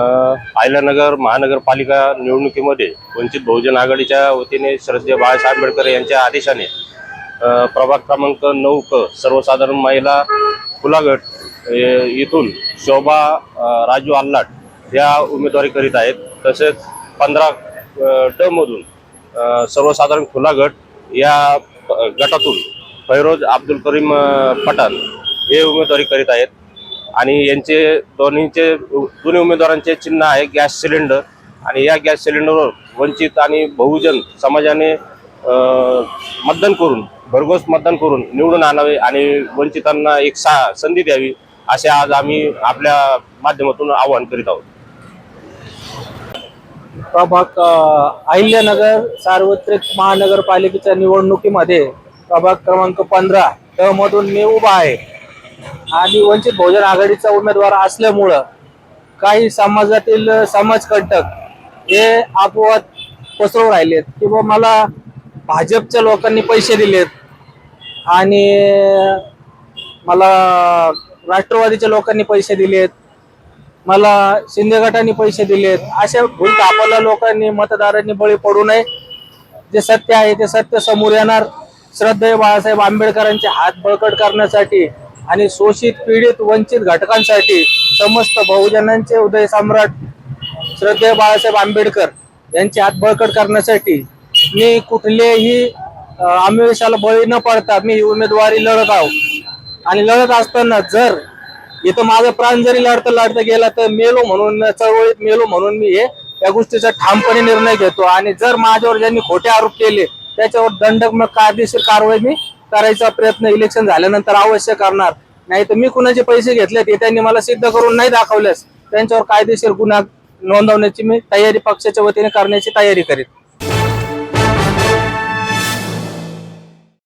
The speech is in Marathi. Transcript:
आयलानगर महानगरपालिका निवडणुकीमध्ये वंचित बहुजन आघाडीच्या वतीने श्रद्धेय बाळासाहेब आंबेडकर यांच्या आदेशाने प्रभाग क्रमांक नऊ क सर्वसाधारण महिला कुलागट येथून शोभा राजू आल्लाट या उमेदवारी करीत आहेत. तसेच पंधरा ड मधून सर्वसाधारण खुला गट या गटातून फैरोज अब्दुल करीम पठाण हे उमेदवारी करीत आहेत. आणि यांचे दोन्हीचे दोन्ही उमेदवारांचे चिन्ह आहे गॅस सिलेंडर. आणि या गॅस सिलेंडरवर वंचित आणि बहुजन समाजाने मतदान करून भरघोस मतदान करून निवडून आणावे आणि वंचितांना एक सा संधी द्यावी असे आज आम्ही आपल्या माध्यमातून आवाहन करीत आहोत. प्रभाग अहिल्यानगर सार्वत्रिक महानगरपालिकेच्या निवडणुकीमध्ये प्रभाग क्रमांक पंधरा ट मधून मी उभा आहे. आणि वंचित बहुजन आघाडीचा उमेदवार असल्यामुळं काही समाजातील समाजकंटक हे अपवाद पसरवून राहिलेत. किंवा मला भाजपच्या लोकांनी पैसे दिलेत आणि मला राष्ट्रवादीच्या लोकांनी पैसे दिलेत मला शिंदे गटाने पैसे दिलेत अशा भूलथापाला लोकांनी मतदारांनी बळी पडू नये. जे सत्य आहे ते सत्य समोर येणार. श्रद्धेय बाळासाहेब आंबेडकरांचे हात बळकट करण्यासाठी आणि शोषित पीडित वंचित घटकांसाठी समस्त बहुजनांचे उदय सम्राट श्रद्धेय बाळासाहेब आंबेडकर यांचे हातबळकट करण्यासाठी मी कुठलेही अ, आमिषाला बळी न पडता मी उमेदवारी लढत आहो. आणि लढत असताना जर इथं माझा प्राण जरी लढता लढता गेला तर मेलो म्हणून चळवळीत मेलो म्हणून मी हे या गोष्टीचा ठामपणे निर्णय घेतो. आणि जर माझ्यावर ज्यांनी खोटे आरोप केले त्याच्यावर दंडक कायदेशीर कारवाई मी करायचा प्रयत्न इलेक्शन झाल्यानंतर अवश्य करणार. नाही तर मी कुणाचे पैसे घेतले ते त्यांनी मला सिद्ध करून नाही दाखवल्यास त्यांच्यावर कायदेशीर गुन्हा नोंदवण्याची मी तयारी पक्षाच्या वतीने करण्याची तयारी करीत.